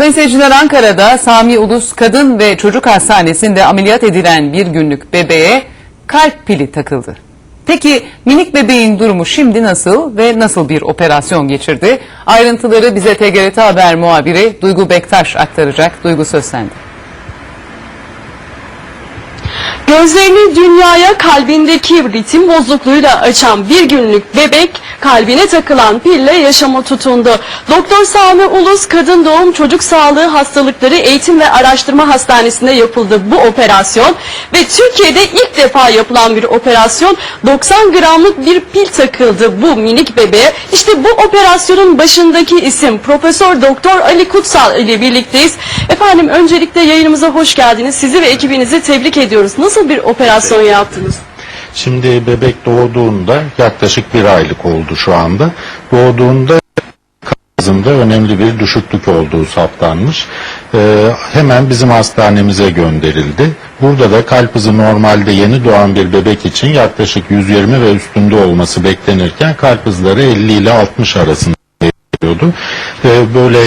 Sayın seyirciler Ankara'da Sami Ulus Kadın ve Çocuk Hastanesi'nde ameliyat edilen bir günlük bebeğe kalp pili takıldı. Peki minik bebeğin durumu şimdi nasıl ve nasıl bir operasyon geçirdi? Ayrıntıları bize TGRT Haber muhabiri Duygu Bektaş aktaracak. Duygu söz sende. Gözlerini dünyaya kalbindeki ritim bozukluğuyla açan bir günlük bebek kalbine takılan pille yaşama tutundu. Doktor Sami Ulus Kadın Doğum Çocuk Sağlığı Hastalıkları Eğitim ve Araştırma Hastanesi'nde yapıldı bu operasyon ve Türkiye'de ilk defa yapılan bir operasyon 90 gramlık bir pil takıldı bu minik bebeğe. İşte bu operasyonun başındaki isim Profesör Doktor Ali Kutsal ile birlikteyiz. Efendim öncelikle yayınımıza hoş geldiniz. Sizi ve ekibinizi tebrik ediyoruz. Nasıl bir operasyon yaptınız? Şimdi bebek doğduğunda yaklaşık bir aylık oldu şu anda. Doğduğunda kazında önemli bir düşüklük olduğu saptanmış. Ee, hemen bizim hastanemize gönderildi. Burada da kalp hızı normalde yeni doğan bir bebek için yaklaşık 120 ve üstünde olması beklenirken kalp hızları 50 ile 60 arasında yapıyordu. Ee, böyle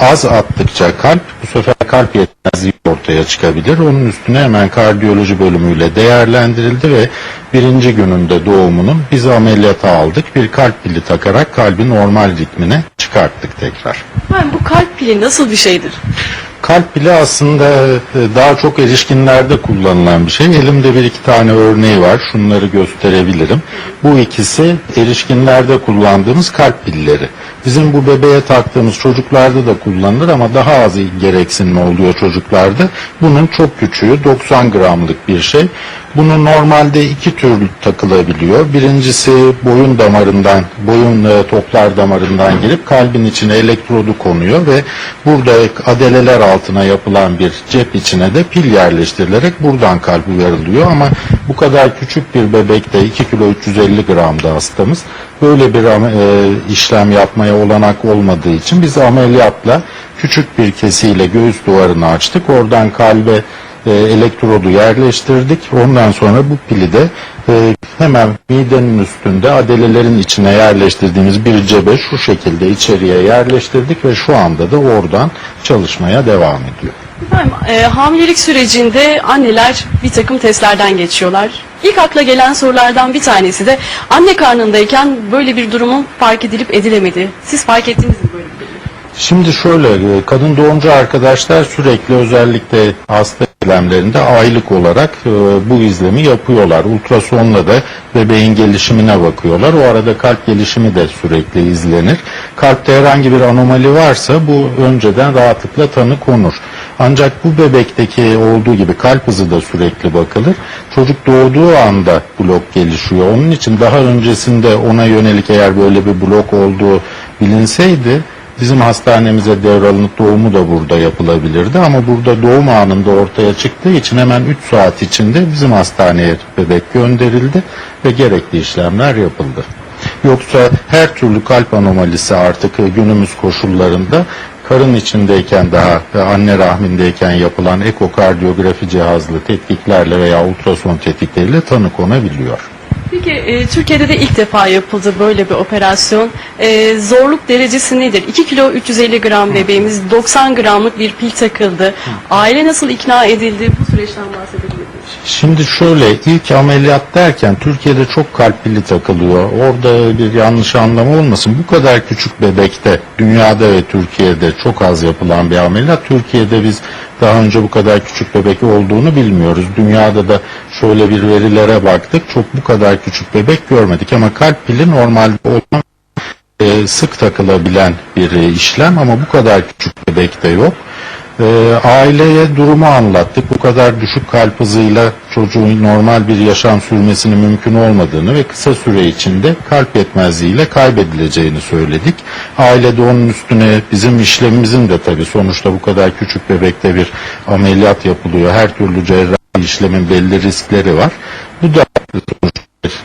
az attıkça kalp bu sefer kalp yetmezliği ortaya çıkabilir. Onun üstüne hemen kardiyoloji bölümüyle değerlendirildi ve birinci gününde doğumunun biz ameliyata aldık. Bir kalp pili takarak kalbi normal ritmine çıkarttık tekrar. Yani bu kalp pili nasıl bir şeydir? Kalp pili aslında e, daha çok erişkinlerde kullanılan bir şey. Elimde bir iki tane örneği var. Şunları gösterebilirim. Bu ikisi erişkinlerde kullandığımız kalp pilleri. Bizim bu bebeğe taktığımız çocuklarda da kullanılır ama daha az gereksinimi oluyor çocuklarda. Bunun çok küçüğü 90 gramlık bir şey. Bunu normalde iki türlü takılabiliyor. Birincisi boyun damarından, boyun e, toplar damarından girip kalbin içine elektrodu konuyor ve burada adeleler altına yapılan bir cep içine de pil yerleştirilerek buradan kalp uyarılıyor ama bu kadar küçük bir bebekte 2 kilo 350 gramda hastamız böyle bir e, işlem yapmaya olanak olmadığı için biz ameliyatla küçük bir kesiyle göğüs duvarını açtık. Oradan kalbe e, elektrodu yerleştirdik. Ondan sonra bu pili de e, hemen midenin üstünde adelelerin içine yerleştirdiğimiz bir cebe şu şekilde içeriye yerleştirdik ve şu anda da oradan çalışmaya devam ediyor. Efendim, e, hamilelik sürecinde anneler bir takım testlerden geçiyorlar. İlk akla gelen sorulardan bir tanesi de anne karnındayken böyle bir durumun fark edilip edilemedi. Siz fark ettiniz mi böyle bir durumu? Şimdi şöyle e, kadın doğumcu arkadaşlar sürekli özellikle hasta işlemlerinde aylık olarak e, bu izlemi yapıyorlar. Ultrasonla da bebeğin gelişimine bakıyorlar. O arada kalp gelişimi de sürekli izlenir. Kalpte herhangi bir anomali varsa bu önceden rahatlıkla tanı konur. Ancak bu bebekteki olduğu gibi kalp hızı da sürekli bakılır. Çocuk doğduğu anda blok gelişiyor. Onun için daha öncesinde ona yönelik eğer böyle bir blok olduğu bilinseydi Bizim hastanemize devralınıp doğumu da burada yapılabilirdi ama burada doğum anında ortaya çıktığı için hemen 3 saat içinde bizim hastaneye bebek gönderildi ve gerekli işlemler yapıldı. Yoksa her türlü kalp anomalisi artık günümüz koşullarında karın içindeyken daha ve anne rahmindeyken yapılan ekokardiyografi cihazlı tetkiklerle veya ultrason tetkikleriyle tanı konabiliyor. Peki e, Türkiye'de de ilk defa yapıldı böyle bir operasyon. E, zorluk derecesi nedir? 2 kilo 350 gram bebeğimiz 90 gramlık bir pil takıldı. Aile nasıl ikna edildi? Bu süreçten bahsedebilir? Şimdi şöyle ilk ameliyat derken Türkiye'de çok kalp pili takılıyor. Orada bir yanlış anlama olmasın. Bu kadar küçük bebekte dünyada ve Türkiye'de çok az yapılan bir ameliyat. Türkiye'de biz daha önce bu kadar küçük bebek olduğunu bilmiyoruz. Dünyada da şöyle bir verilere baktık. Çok bu kadar küçük bebek görmedik ama kalp pili normalde olmaz e, sık takılabilen bir işlem ama bu kadar küçük bebekte yok. E, aileye durumu anlattık. Bu kadar düşük kalp hızıyla çocuğun normal bir yaşam sürmesinin mümkün olmadığını ve kısa süre içinde kalp yetmezliğiyle kaybedileceğini söyledik. Aile de onun üstüne bizim işlemimizin de tabii sonuçta bu kadar küçük bebekte bir ameliyat yapılıyor. Her türlü cerrahi işlemin belli riskleri var. Bu da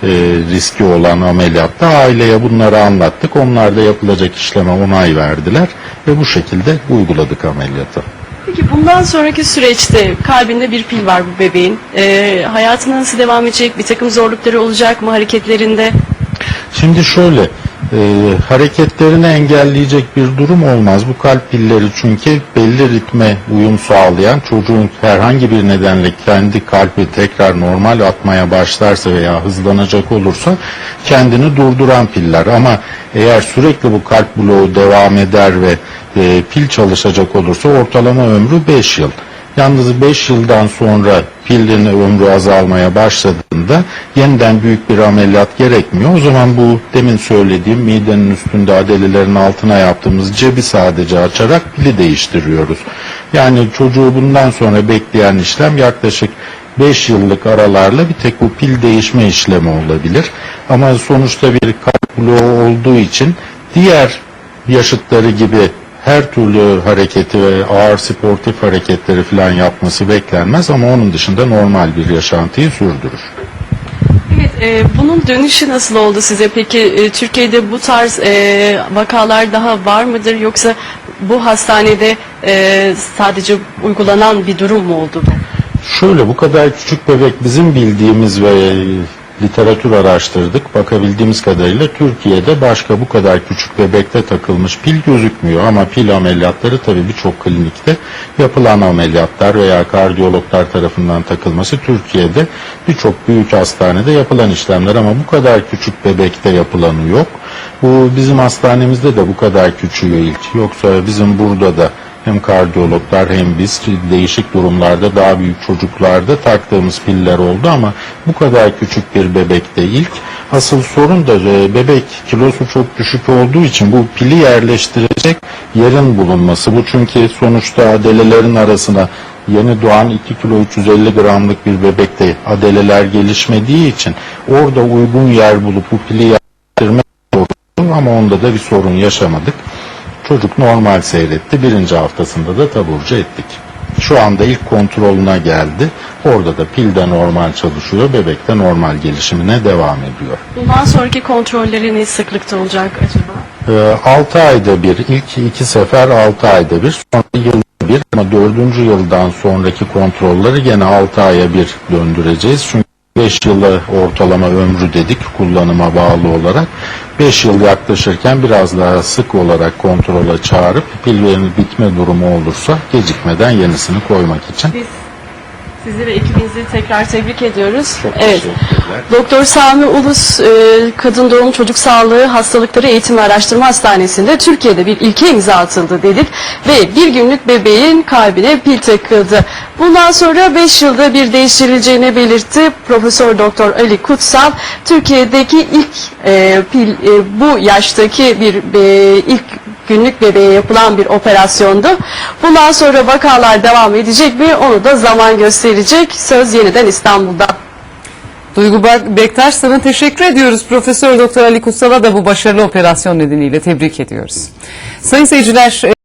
e, riski olan ameliyatta aileye bunları anlattık. Onlar da yapılacak işleme onay verdiler ve bu şekilde uyguladık ameliyatı. Peki bundan sonraki süreçte kalbinde bir pil var bu bebeğin. E, hayatına nasıl devam edecek? Bir takım zorlukları olacak mı hareketlerinde? Şimdi şöyle e, hareketlerini engelleyecek bir durum olmaz. Bu kalp pilleri çünkü belli ritme uyum sağlayan çocuğun herhangi bir nedenle kendi kalbi tekrar normal atmaya başlarsa veya hızlanacak olursa kendini durduran piller. Ama eğer sürekli bu kalp bloğu devam eder ve e, pil çalışacak olursa ortalama ömrü 5 yıl. Yalnız 5 yıldan sonra pilin ömrü azalmaya başladığında yeniden büyük bir ameliyat gerekmiyor. O zaman bu demin söylediğim midenin üstünde adelelerin altına yaptığımız cebi sadece açarak pili değiştiriyoruz. Yani çocuğu bundan sonra bekleyen işlem yaklaşık 5 yıllık aralarla bir tek bu pil değişme işlemi olabilir. Ama sonuçta bir kalp bloğu olduğu için diğer yaşıtları gibi her türlü hareketi ve ağır sportif hareketleri falan yapması beklenmez ama onun dışında normal bir yaşantıyı sürdürür. Evet, e, bunun dönüşü nasıl oldu size? Peki e, Türkiye'de bu tarz e, vakalar daha var mıdır yoksa bu hastanede e, sadece uygulanan bir durum mu oldu? Şöyle bu kadar küçük bebek bizim bildiğimiz ve literatür araştırdık. Bakabildiğimiz kadarıyla Türkiye'de başka bu kadar küçük bebekte takılmış pil gözükmüyor. Ama pil ameliyatları tabii birçok klinikte yapılan ameliyatlar veya kardiyologlar tarafından takılması Türkiye'de birçok büyük hastanede yapılan işlemler ama bu kadar küçük bebekte yapılanı yok. Bu bizim hastanemizde de bu kadar küçüğü ilk. Yoksa bizim burada da hem kardiyologlar hem biz değişik durumlarda daha büyük çocuklarda taktığımız piller oldu ama bu kadar küçük bir bebekte ilk. Asıl sorun da e, bebek kilosu çok düşük olduğu için bu pili yerleştirecek yerin bulunması. Bu çünkü sonuçta adelelerin arasına yeni doğan 2 kilo 350 gramlık bir bebekte adeleler gelişmediği için orada uygun yer bulup bu pili yerleştirmek zor ama onda da bir sorun yaşamadık. Çocuk normal seyretti. Birinci haftasında da taburcu ettik. Şu anda ilk kontrolüne geldi. Orada da pil de normal çalışıyor. Bebek de normal gelişimine devam ediyor. Bundan sonraki kontrolleri ne sıklıkta olacak acaba? 6 ayda bir, ilk iki sefer 6 ayda bir, sonra yılda bir ama 4. yıldan sonraki kontrolleri gene 6 aya bir döndüreceğiz. Çünkü 5 yılı ortalama ömrü dedik kullanıma bağlı olarak. 5 yıl yaklaşırken biraz daha sık olarak kontrola çağırıp pillerin bitme durumu olursa gecikmeden yenisini koymak için. Biz sizi ve ekibinizi tekrar tebrik ediyoruz. Çok evet. Doktor Sami Ulus e, Kadın Doğum Çocuk Sağlığı Hastalıkları Eğitim ve Araştırma Hastanesi'nde Türkiye'de bir ilke imza atıldı dedik ve bir günlük bebeğin kalbine pil takıldı. Bundan sonra 5 yılda bir değiştirileceğini belirtti Profesör Doktor Ali Kutsal. Türkiye'deki ilk e, pil e, bu yaştaki bir e, ilk günlük bebeğe yapılan bir operasyondu. Bundan sonra vakalar devam edecek mi onu da zaman gösterecek. Söz yeniden İstanbul'da. Duygu Bek- Bektaş teşekkür ediyoruz. Profesör Doktor Ali Kutsal'a da bu başarılı operasyon nedeniyle tebrik ediyoruz. Sayın seyirciler